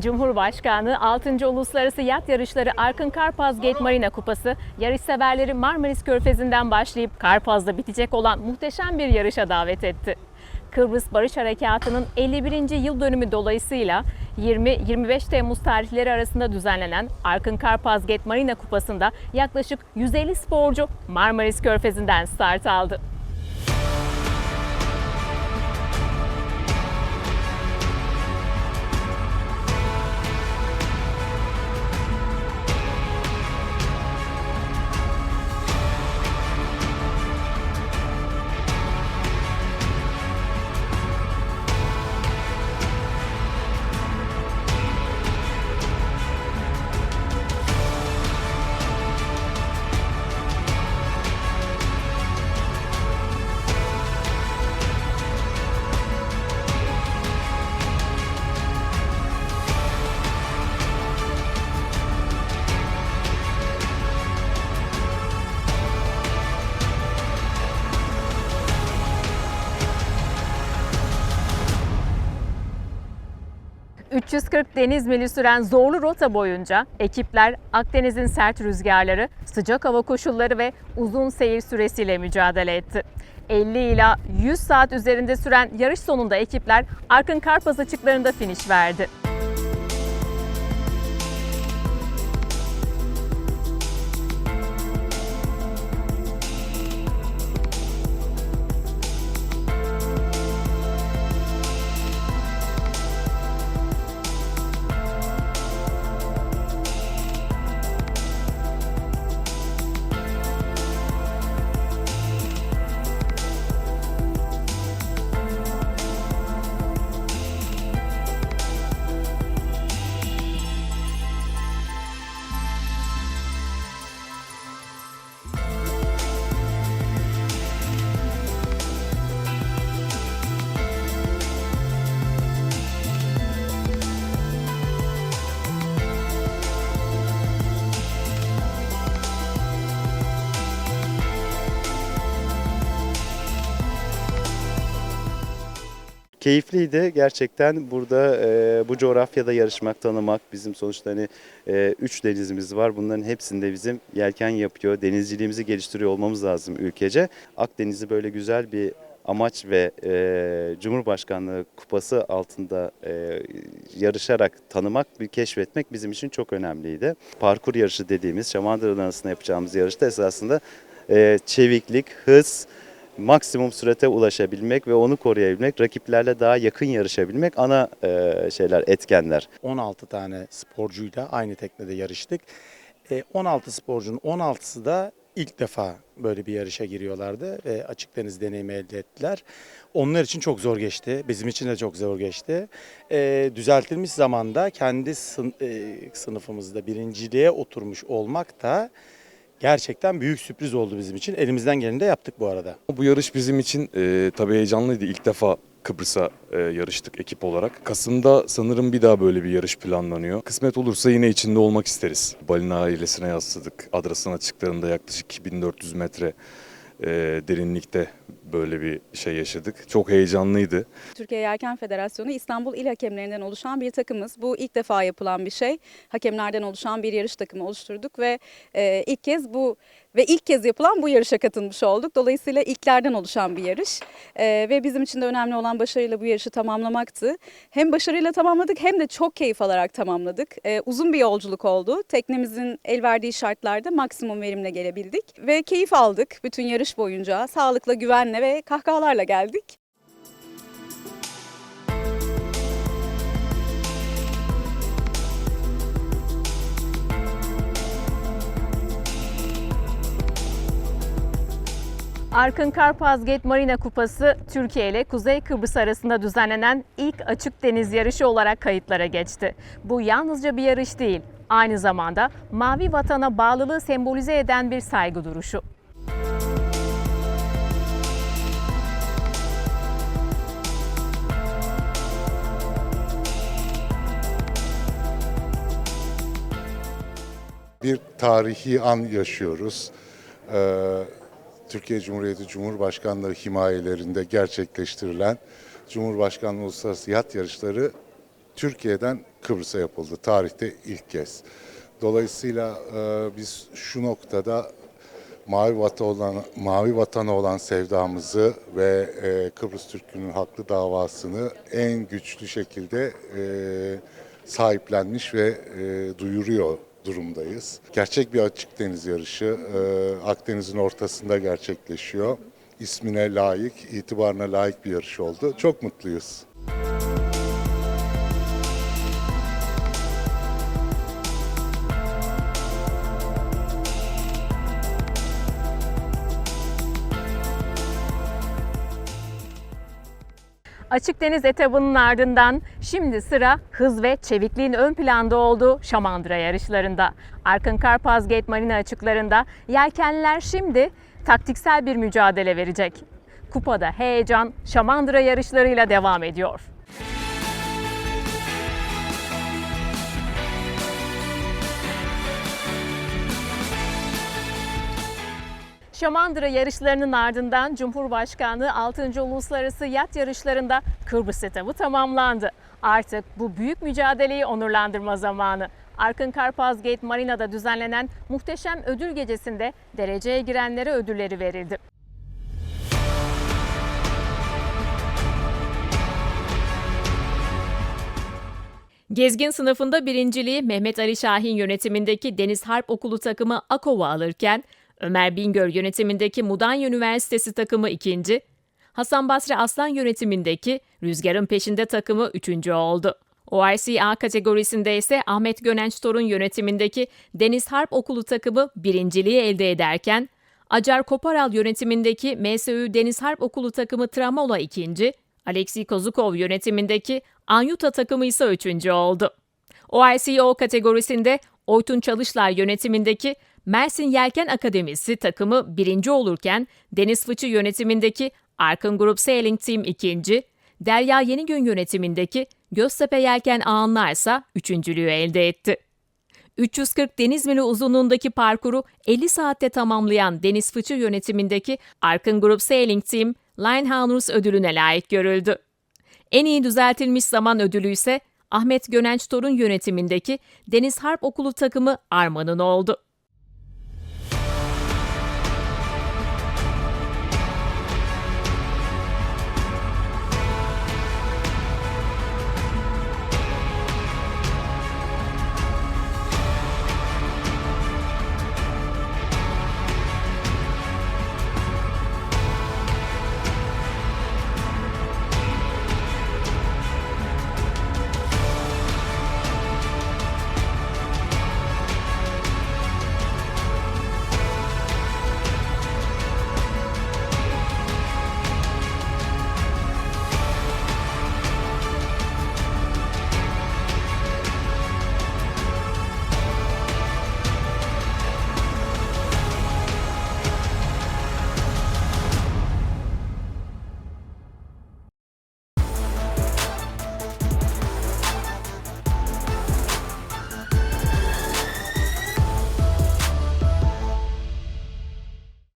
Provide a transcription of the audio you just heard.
Cumhurbaşkanı 6. Uluslararası Yat Yarışları Arkın Karpaz Gate Marina Kupası yarışseverleri Marmaris Körfezi'nden başlayıp Karpaz'da bitecek olan muhteşem bir yarışa davet etti. Kıbrıs Barış Harekatı'nın 51. yıl dönümü dolayısıyla 20-25 Temmuz tarihleri arasında düzenlenen Arkın Karpaz Gate Marina Kupası'nda yaklaşık 150 sporcu Marmaris Körfezi'nden start aldı. ...340 deniz mili süren zorlu rota boyunca ekipler Akdeniz'in sert rüzgarları, sıcak hava koşulları ve uzun seyir süresiyle mücadele etti. 50 ila 100 saat üzerinde süren yarış sonunda ekipler Arkın Karpaz açıklarında finish verdi. Keyifliydi gerçekten burada e, bu coğrafyada yarışmak, tanımak bizim sonuçta hani e, üç denizimiz var. Bunların hepsinde bizim yelken yapıyor, denizciliğimizi geliştiriyor olmamız lazım ülkece. Akdeniz'i böyle güzel bir amaç ve e, Cumhurbaşkanlığı kupası altında e, yarışarak tanımak, bir keşfetmek bizim için çok önemliydi. Parkur yarışı dediğimiz Şamandıra arasında yapacağımız yarışta esasında e, çeviklik, hız, maksimum sürate ulaşabilmek ve onu koruyabilmek, rakiplerle daha yakın yarışabilmek ana e, şeyler, etkenler. 16 tane sporcuyla aynı teknede yarıştık. E, 16 sporcunun 16'sı da ilk defa böyle bir yarışa giriyorlardı ve açık deniz deneyimi elde ettiler. Onlar için çok zor geçti. Bizim için de çok zor geçti. E, düzeltilmiş zamanda kendi e, sınıfımızda birinciliğe oturmuş olmak da gerçekten büyük sürpriz oldu bizim için. Elimizden geleni de yaptık bu arada. Bu yarış bizim için e, tabii heyecanlıydı. İlk defa Kıbrıs'a e, yarıştık ekip olarak. Kasım'da sanırım bir daha böyle bir yarış planlanıyor. Kısmet olursa yine içinde olmak isteriz. Balina ailesine yasladık. Adrasan açıklarında yaklaşık 1400 metre e, derinlikte böyle bir şey yaşadık. Çok heyecanlıydı. Türkiye Yelken Federasyonu İstanbul İl Hakemlerinden oluşan bir takımız. Bu ilk defa yapılan bir şey. Hakemlerden oluşan bir yarış takımı oluşturduk ve e, ilk kez bu ve ilk kez yapılan bu yarışa katılmış olduk. Dolayısıyla ilklerden oluşan bir yarış E, ve bizim için de önemli olan başarıyla bu yarışı tamamlamaktı. Hem başarıyla tamamladık hem de çok keyif alarak tamamladık. E, uzun bir yolculuk oldu. Teknemizin el verdiği şartlarda maksimum verimle gelebildik ve keyif aldık bütün yarış boyunca. Sağlıkla, güvenle ve kahkahalarla geldik. Arkın Karpaz Marina Kupası Türkiye ile Kuzey Kıbrıs arasında düzenlenen ilk açık deniz yarışı olarak kayıtlara geçti. Bu yalnızca bir yarış değil, aynı zamanda mavi vatana bağlılığı sembolize eden bir saygı duruşu. Bir tarihi an yaşıyoruz. Ee, Türkiye Cumhuriyeti Cumhurbaşkanlığı himayelerinde gerçekleştirilen Cumhurbaşkanlığı Uluslararası Yat Yarışları Türkiye'den Kıbrıs'a yapıldı. Tarihte ilk kez. Dolayısıyla e, biz şu noktada mavi vatan olan mavi vatana olan sevdamızı ve e, Kıbrıs Türk'ünün haklı davasını en güçlü şekilde e, sahiplenmiş ve e, duyuruyor durumdayız. Gerçek bir açık deniz yarışı e, Akdeniz'in ortasında gerçekleşiyor. İsmine layık, itibarına layık bir yarış oldu. Çok mutluyuz. Açık deniz etabının ardından şimdi sıra hız ve çevikliğin ön planda olduğu Şamandıra yarışlarında. Arkın Karpaz Gate Marina açıklarında yelkenliler şimdi taktiksel bir mücadele verecek. Kupada heyecan Şamandıra yarışlarıyla devam ediyor. Şamandıra yarışlarının ardından Cumhurbaşkanlığı 6. Uluslararası Yat Yarışları'nda Kıbrıs etabı tamamlandı. Artık bu büyük mücadeleyi onurlandırma zamanı. Arkın Karpaz Gate Marina'da düzenlenen muhteşem ödül gecesinde dereceye girenlere ödülleri verildi. Gezgin sınıfında birinciliği Mehmet Ali Şahin yönetimindeki Deniz Harp Okulu takımı Akova alırken, Ömer Bingöl yönetimindeki Mudanya Üniversitesi takımı ikinci, Hasan Basri Aslan yönetimindeki Rüzgar'ın peşinde takımı üçüncü oldu. OIC A kategorisinde ise Ahmet Gönenç Torun yönetimindeki Deniz Harp Okulu takımı birinciliği elde ederken, Acar Koparal yönetimindeki MSÜ Deniz Harp Okulu takımı Tramola ikinci, Alexey Kozukov yönetimindeki Anyuta takımı ise üçüncü oldu. OICO kategorisinde Oytun Çalışlar yönetimindeki Mersin Yelken Akademisi takımı birinci olurken Deniz Fıçı yönetimindeki Arkın Grup Sailing Team ikinci, Derya Yenigün yönetimindeki Göztepe Yelken Ağanlar ise üçüncülüğü elde etti. 340 deniz mili uzunluğundaki parkuru 50 saatte tamamlayan Deniz Fıçı yönetimindeki Arkın Grup Sailing Team, Linehouners ödülüne layık görüldü. En iyi düzeltilmiş zaman ödülü ise Ahmet Gönenç Torun yönetimindeki Deniz Harp Okulu takımı Arman'ın oldu.